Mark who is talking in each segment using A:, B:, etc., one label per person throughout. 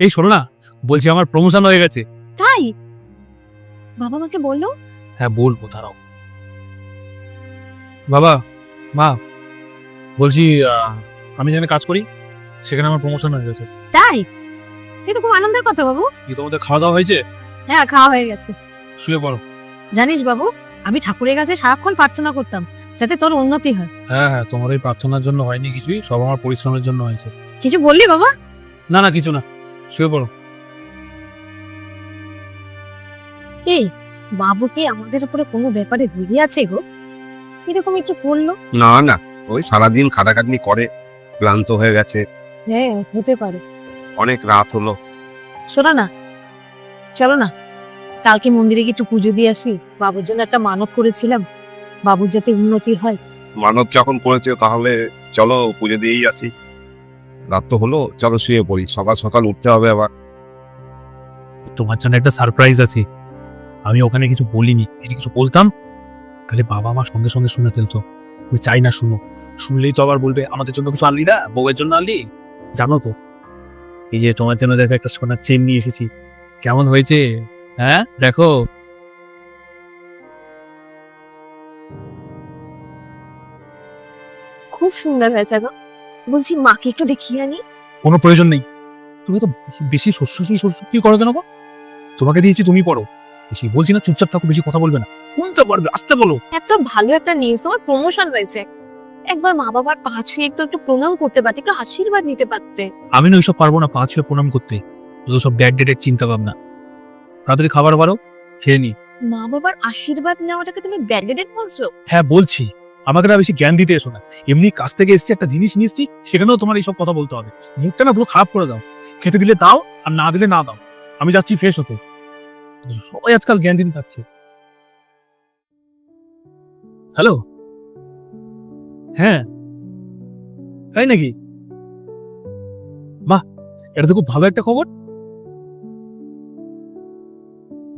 A: এই শোনো না বলছি আমার প্রমোশন হয়ে গেছে।
B: তাই? বাবা মাকে বলল
A: হ্যাঁ বলব তারাও বাবা মা বলছি আহ, আমি যেখানে কাজ করি সেখানে আমার প্রমোশন হয়ে গেছে।
B: তাই? এই তো খুব আনন্দের কথা বাবু।
A: কি তোমাদের খাওয়া দাওয়া হয়েছে?
B: হ্যাঁ খাওয়া হয়ে গেছে।
A: শুয়ে পড়ো।
B: জানিস বাবু আমি ঠাকুরের কাছে সারাক্ষণ প্রার্থনা করতাম যাতে তোর উন্নতি হয়।
A: হ্যাঁ হ্যাঁ তোমার এই প্রার্থনার জন্য হয়নি কিছুই সব আমার পরিশ্রমের জন্য হয়েছে।
B: কিছু বললি বাবা?
A: না না কিছু না। শুয়ে পড়ো।
B: এই বাবু কি আমাদের উপরে কোনো ব্যাপারে ঘুরে আছে গো? এরকম একটু বলল।
C: না না ওই সারাদিন খাটাখাটনি করে ক্লান্ত হয়ে গেছে।
B: হ্যাঁ হতে পারে।
C: অনেক রাত হলো।
B: শোনো না চলো না কালকে মন্দিরে গিয়ে একটু পুজো দিয়ে আসি। বাবুর জন্য একটা মানত করেছিলাম। বাবুর যাতে উন্নতি হয়।
C: মানব যখন করেছে তাহলে চলো পুজো দিয়েই আসি। রাত তো হলো চলো শুয়ে পড়ি। সকাল সকাল উঠতে হবে আবার।
A: তোমার জন্য একটা সারপ্রাইজ আছে। আমি ওখানে কিছু বলিনি। যদি কিছু বলতাম? তাহলে বাবা আমার সঙ্গে সঙ্গে শুনে ফেলতো। আমি চাই না শুনো। শুনলেই তো আবার বলবে আমাদের জন্য কিছু আনলি না? বউয়ের জন্য আনলি? জানো তো। এই যে তোমার জন্য দেখো একটা সোনার চেন নিয়ে এসেছি। কেমন হয়েছে? হ্যাঁ? দেখো।
B: খুব সুন্দর হয়েছে গো। বলছি মাকে একটু দেখিয়ে আনি।
A: কোনো প্রয়োজন নেই। তুমি তো বেশি শস্য শস্য কি করো কেন গো? তোমাকে দিয়েছি তুমি পড়ো। বেশি বলছি না চুপচাপ থাকো বেশি কথা বলবে না। শুনতে পারবে আসতে বলো।
B: এত ভালো একটা নিউজ তোমার প্রমোশন হয়েছে। একবার মা বাবার পা ছুঁয়ে একটু একটু প্রণাম করতে পারতে একটু আশীর্বাদ নিতে পারতে।
A: আমি না ওইসব পারব না পা ছুঁয়ে প্রণাম করতে। যত সব ব্যাড ডেটের চিন্তা ভাবনা। তাড়াতাড়ি খাবার বারো খেয়ে নি।
B: মা বাবার আশীর্বাদ নেওয়াটাকে তুমি ব্যারিকেড বলছো?
A: হ্যাঁ বলছি। আমাকে না বেশি জ্ঞান দিতে এসো না। এমনি কাছ থেকে এসছি, একটা জিনিস নিয়ে এসছি সেখানেও তোমার এইসব কথা বলতে হবে। মুখটা না পুরো খারাপ করে দাও। খেতে দিলে দাও, আর না দিলে না দাও। আমি যাচ্ছি ফ্রেশ হতে। সবাই আজকাল জ্ঞান দিতে থাকছে হ্যালো হ্যাঁ। তাই নাকি? বাহ, এটা তো খুব ভালো একটা খবর।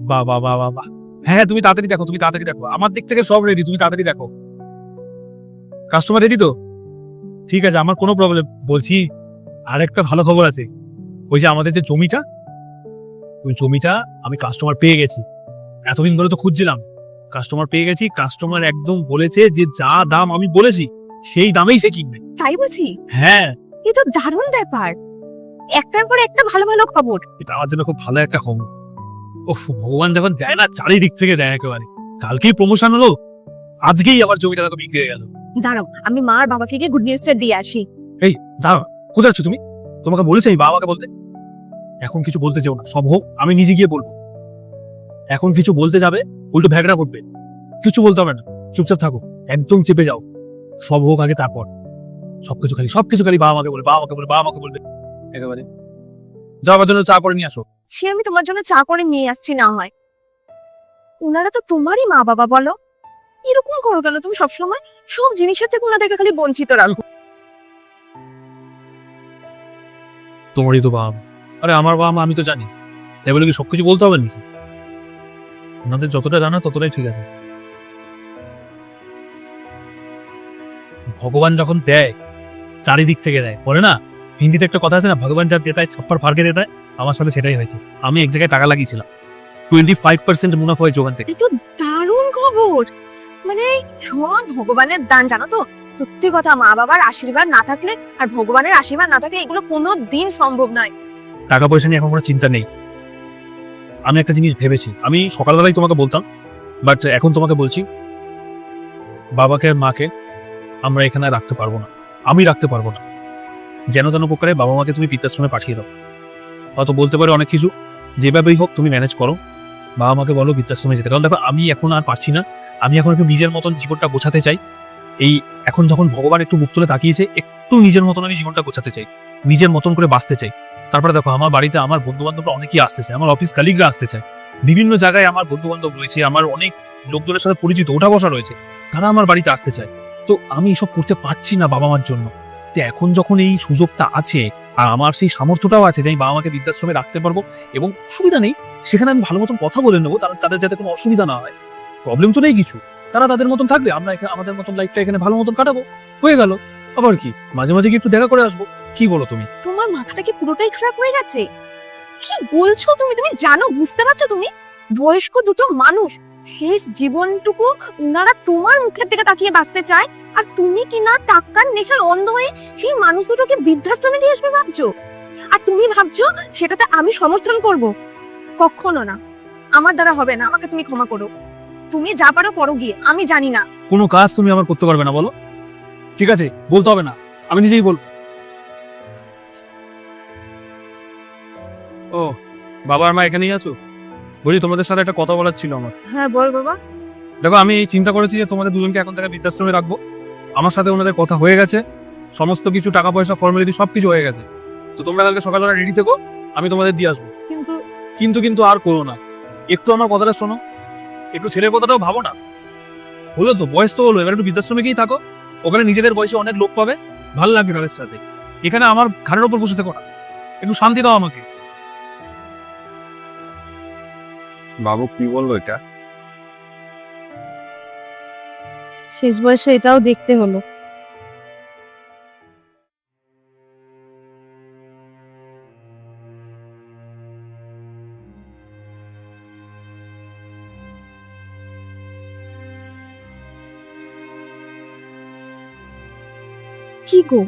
A: বাহ বাহ বাহ বাহ হ্যাঁ তুমি তাড়াতাড়ি দেখো, তুমি তাড়াতাড়ি দেখো। আমার দিক থেকে সব রেডি তুমি তাড়াতাড়ি দেখো। কাস্টমার রেডি তো? ঠিক আছে আমার কোনো প্রবলেম বলছি আর একটা ভালো খবর আছে। ওই যে আমাদের যে জমিটা ওই জমিটা আমি কাস্টমার পেয়ে গেছি। এতদিন ধরে তো খুঁজছিলাম। কাস্টমার পেয়ে গেছি কাস্টমার একদম বলেছে যে যা দাম আমি বলেছি সেই দামেই সে কিনবে।
B: তাই বুঝি
A: হ্যাঁ।
B: এ তো দারুণ ব্যাপার। একটার পর একটা ভালো ভালো খবর।
A: এটা আমার জন্য খুব ভালো একটা খবর। ও ভগবান যখন দেয় না চারিদিক থেকে দেয় একেবারে। কালকেই প্রমোশন হলো আজকেই আবার জমিটা বিক্রি হয়ে গেল।
B: দাঁড়াও আমি মা আর বাবাকে গিয়ে গুড নিউজটা দিয়ে আসি।
A: দাঁড়া কোথায় আছো তুমি? তোমাকে বলেছি আমি বাবাকে বলতে। এখন কিছু বলতে চাও না সব হোক আমি নিজে গিয়ে বলব। এখন কিছু বলতে যাবে উল্টো ভ্যাগড়া করবে। কিছু বলতে হবে না চুপচাপ থাকো একদম চেপে যাও। সব হোক আগে তারপর। সবকিছু খালি সবকিছু খালি বাবা মাকে বলে বাবা মাকে বলে বাবা মাকে বলবে। একেবারে। যাওয়ার জন্য চা করে নিয়ে আসো।
B: সে আমি তোমার জন্য চা করে নিয়ে আসছি না হয়। ওনারা তো তোমারই মা বাবা বলো। এরকম করো কেন? তুমি সবসময় সব জিনিসের থেকে ওনাদেরকে খালি বঞ্চিত রাখো।
A: তোমারই তো বাবা আরে আমার বাবা আমি তো জানি। তাই বলে কি সবকিছু বলতে হবে নাকি? ওনাদের যতটা জানা ততটাই ঠিক আছে। ভগবান যখন দেয় চারিদিক থেকে দেয় বলে না? হিন্দিতে একটা কথা আছে না ভগবান যা দেতায় ছাপ্পার ফারকে দেতায় আমার সাথে সেটাই হয়েছে। আমি এক জায়গায় টাকা লাগিয়েছিলাম। টোয়েন্টি ফাইভ পার্সেন্ট মুনাফা হয়েছে ওখান থেকে।
B: দারুণ খবর! মানে সব ভগবানের দান, জানো তো? সত্যি কথা, মা বাবার আশীর্বাদ না থাকলে আর ভগবানের আশীর্বাদ না থাকলে এগুলো কোনো দিন সম্ভব নয়।
A: টাকা পয়সা নিয়ে এখন কোনো চিন্তা নেই। আমি একটা জিনিস ভেবেছি। আমি সকালবেলায় তোমাকে বলতাম বাট এখন তোমাকে বলছি, বাবাকে আর মাকে আমরা এখানে রাখতে পারব না। আমি রাখতে পারব না। যেন তেন প্রকারে বাবা মাকে তুমি বৃদ্ধাশ্রমে পাঠিয়ে দাও। হয়তো বলতে পারো অনেক কিছু। যেভাবেই হোক তুমি ম্যানেজ করো। বাবা মাকে বলো বৃদ্ধাশ্রমে যেতে। কারণ দেখো, আমি এখন আর পারছি না। আমি এখন একটু নিজের মতন জীবনটা গোছাতে চাই। এই এখন যখন ভগবান একটু মুখ তুলে তাকিয়েছে, একটু নিজের মতন আমি জীবনটা গোছাতে চাই। নিজের মতন করে বাঁচতে চাই। তারপরে দেখো, আমার বাড়িতে আমার বন্ধু বান্ধবরা অনেকেই আসতে চায় আমার অফিস কালিগরা আসতে চায়। বিভিন্ন জায়গায় আমার বন্ধু বান্ধব রয়েছে, আমার অনেক লোকজনের সাথে পরিচিত, ওঠা বসা রয়েছে, তারা আমার বাড়িতে আসতে চায়। তো আমি এসব করতে পারছি না বাবা মার জন্য। তো এখন যখন এই সুযোগটা আছে, আর আমার সেই সামর্থ্যটাও আছে যে আমি বাবা মাকে বৃদ্ধাশ্রমে রাখতে পারব এবং সুবিধা নেই, সেখানে আমি ভালো মতন কথা বলে নেব তাদের যাতে কোনো অসুবিধা না হয়। প্রবলেম তো নেই কিছু। তারা তাদের মতন থাকবে, আমরা আমাদের মতন লাইফটা এখানে ভালো মতন কাটাবো। হয়ে গেল। আবার কি? মাঝে মাঝে কি একটু দেখা করে আসব। কি বলো তুমি?
B: তোমার মাথাটা কি পুরোটাই খারাপ হয়ে গেছে? কি বলছো তুমি? তুমি জানো, বুঝতে পারছ তুমি? বয়স্ক দুটো মানুষ, শেষ জীবনটুকু ওনারা তোমার মুখের দিকে তাকিয়ে বাঁচতে চায়, আর তুমি কি না টাকার নেশার অন্ধ হয়ে সেই মানুষ দুটোকে বৃদ্ধাশ্রমে দিয়ে আসবে ভাবছ? আর তুমি ভাবছ, সেটাতে আমি সমর্থন করব? কখনো না। আমার দ্বারা হবে না, আমাকে তুমি ক্ষমা করো। তুমি যা পারো করো গিয়ে আমি জানি না।
A: কোনো কাজ তুমি আমার করতে পারবে না বলো। ঠিক আছে বলতে হবে না আমি নিজেই বল ও বাবা আর মা এখানেই আছো? বলি তোমাদের সাথে একটা কথা বলার ছিল আমার।
B: হ্যাঁ বল বাবা।
A: দেখো আমি চিন্তা করেছি যে তোমাদের দুজনকে এখন থেকে বৃদ্ধাশ্রমে রাখব। আমার সাথে ওনাদের কথা হয়ে গেছে। সমস্ত কিছু টাকা পয়সা ফর্মালিটি সব কিছু হয়ে গেছে। তো তোমরা কালকে সকালবেলা রেডি থেকো আমি তোমাদের দিয়ে আসব।
B: কিন্তু
A: কিন্তু কিন্তু আর করো না। একটু আমার কথাটা শোনো। একটু ছেলের কথাটাও ভাবো না। হলো তো বয়স তো হলো এবার একটু বৃদ্ধাশ্রমে গিয়েই থাকো। ওখানে নিজেদের বয়সে অনেক লোক পাবে। ভালো লাগবে তাদের সাথে। এখানে আমার ঘাড়ের ওপর বসে থেকো না। একটু শান্তি দাও আমাকে।
C: বাবু কি বলল এটা?
B: শেষ বয়সে এটাও দেখতে হলো। কি গো?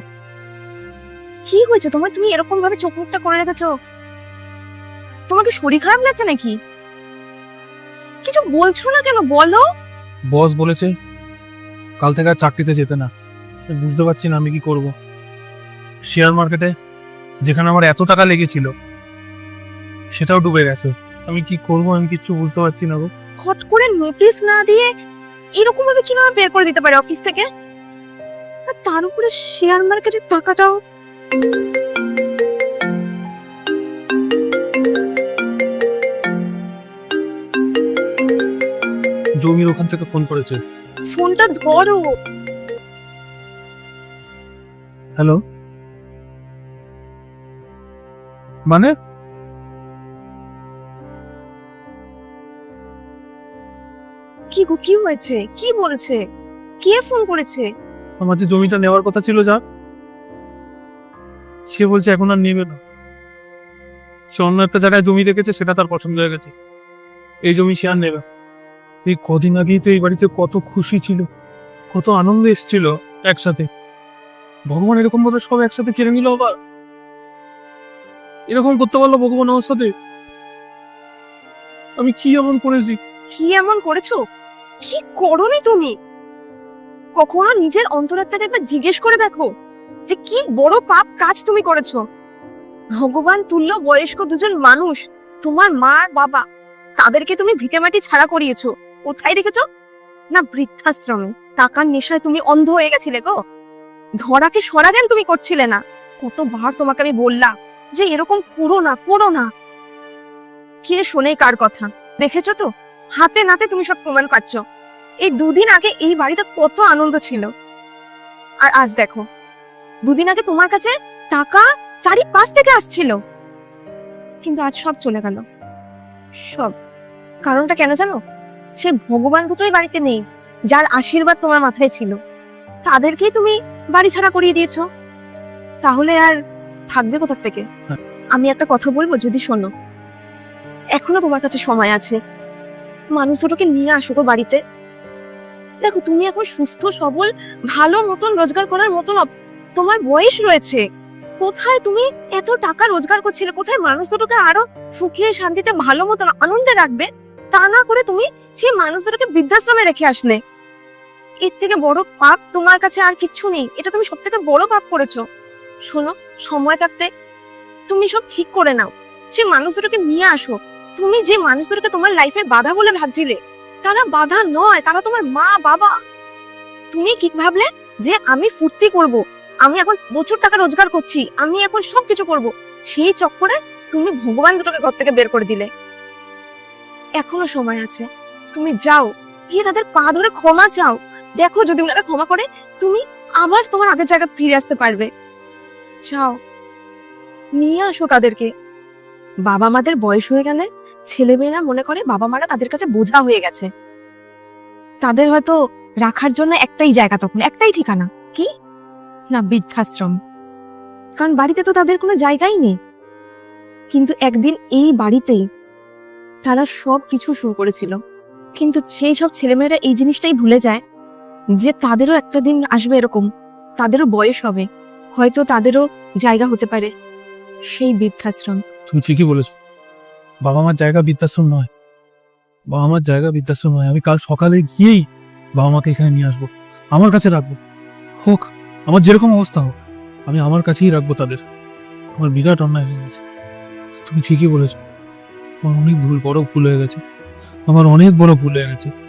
B: কি হয়েছে? তোমার তুমি এরকম ভাবে চোখ মুখটা করে রেখেছো? তোমার কি শরীর খারাপ লাগছে নাকি? কিছু বলছো না কেন? বলো।
A: বস বলেছে কাল থেকে আর চাকরিতে যেতে না। আমি বুঝতে পারছি না আমি কি করব। শেয়ার মার্কেটে যেখানে আমার এত টাকা লেগেছিল সেটাও ডুবে গেছে। আমি কি করব? আমি কিচ্ছু বুঝতে পারছি না গো।
B: খট করে নোটিশ না দিয়ে এরকম ভাবে কীভাবে বের করে দিতে পারে অফিস থেকে? তার উপরে শেয়ার মার্কেটের টাকাটাও
A: জমির ওখান থেকে ফোন করেছে।
B: ফোনটা ধরো।
A: হ্যালো মানে?
B: কি গো কি হয়েছে? কি বলছে? কে ফোন করেছে?
A: আমার যে জমিটা নেওয়ার কথা ছিল যা, সে বলছে এখন আর নেবে না। সে অন্য একটা জায়গায় জমি রেখেছে, সেটা তার পছন্দ হয়ে গেছে। এই জমি সে আর নেবে এই কদিন আগেই তো এই বাড়িতে কত খুশি ছিল, কত আনন্দ এসেছিল একসাথে। ভগবান এরকম ভাবে সব একসাথে কেড়ে নিল আবার? এরকম করতে পারল ভগবান আমার সাথে? আমি কি এমন করেছি?
B: কি এমন করেছ? কি করনি তুমি? কখনো নিজের অন্তরাত্মাকে একবার জিজ্ঞেস করে দেখো যে কি বড় পাপ কাজ তুমি করেছ। ভগবান তুল্য বয়স্ক দুজন মানুষ, তোমার মা বাবা, তাদেরকে তুমি ভিটেমাটি ছাড়া করিয়েছো। কোথায় রেখেছো? না বৃদ্ধাশ্রমে। টাকার নেশায় তুমি অন্ধ হয়ে গেছিলে গো। ধরাকে সরাজ্ঞান তুমি করছিলে না। কতবার তোমাকে আমি বললাম যে এরকম করো না করো না। কে শোনে কার কথা? দেখেছ তো? হাতে নাতে তুমি সব প্রমাণ পাচ্ছ। এই দুদিন আগে এই বাড়িতে কত আনন্দ ছিল। আর আজ দেখো দুদিন আগে তোমার কাছে টাকা চারিপাশ থেকে আসছিল। কিন্তু আজ সব চলে গেল। সব। কারণটা কেন জানো? সে ভগবান দুটোই বাড়িতে নেই যার আশীর্বাদ তোমার মাথায় ছিল। তাদেরকেই তুমি বাড়ি ছাড়া করিয়ে দিয়েছ। তাহলে আর থাকবে কোথার থেকে?
A: হ্যাঁ।
B: আমি একটা কথা বলব যদি শোনো। এখনও তোমার কাছে সময় আছে। মানুষ দুটোকে নিয়ে আসো গো বাড়িতে। দেখো, তুমি এখন সুস্থ, সবল, ভালো মতন রোজগার করার মতন তোমার বয়স রয়েছে। কোথায় তুমি এত টাকা রোজগার করছিলে? কোথায় মানুষ দুটোকে আরও সুখে, শান্তিতে, ভালো মতন আনন্দে রাখবে? তা না করে তুমি সেই মানুষ দুটোকে বৃদ্ধাশ্রমে রেখে আসলে। এর থেকে বড় পাপ তোমার কাছে আর কিচ্ছু নেই। এটা তুমি সব থেকে বড় পাপ করেছ। শোনো, সময় থাকতে তুমি সব ঠিক করে নাও। সেই মানুষ দুটোকে নিয়ে আসো। তুমি যে মানুষ দুটোকে তোমার লাইফের বাধা বলে ভাবছিলে তারা বাধা নয়, তারা তোমার মা, বাবা। তুমি কি ভাবলে যে আমি ফুর্তি করব? আমি এখন প্রচুর টাকা রোজগার করছি, আমি এখন সবকিছু করব। সেই চক্করে তুমি ভগবান দুটোকে ঘর থেকে বের করে দিলে। এখনও সময় আছে, তুমি যাও। গিয়ে তাদের পা ধরে ক্ষমা চাও। দেখো, যদি ওনারা ক্ষমা করে, তুমি আবার তোমার আগের জায়গায় ফিরে আসতে পারবে। যাও। নিয়ে আসো তাদেরকে। বাবা মাদের বয়স হয়ে গেলে ছেলেমেয়েরা মনে করে বাবা মারা তাদের কাছে বোঝা হয়ে গেছে। তাদের হয়তো রাখার জন্য একটাই জায়গা তখন, একটাই ঠিকানা। কি? না, বৃদ্ধাশ্রম। কারণ বাড়িতে তো তাদের কোনো জায়গাই নেই। কিন্তু একদিন এই বাড়িতেই তারা সব কিছু শুরু করেছিল। কিন্তু সেই সব ছেলেমেয়েরা এই জিনিসটাই ভুলে যায় যে তাদেরও একটা দিন আসবে এরকম, তাদেরও বয়স হবে, হয়তো তাদেরও জায়গা হতে পারে সেই বৃদ্ধাশ্রম।
A: তুমি ঠিকই বলেছ। বাবা মার জায়গা বৃদ্ধাশ্রম নয়। বাবা মার জায়গা বৃদ্ধাশ্রম নয়। আমি কাল সকালে গিয়েই বাবা মাকে এখানে নিয়ে আসব। আমার কাছে রাখব। হোক, আমার যেরকম অবস্থা হোক, আমি আমার কাছেই রাখব তাদের। আমার বিরাট অন্যায় হয়ে গেছে। তুমি ঠিকই বলেছ। আমার অনেক ভুল, বড় ভুল হয়ে গেছে। আমার অনেক বড় ভুল হয়ে গেছে।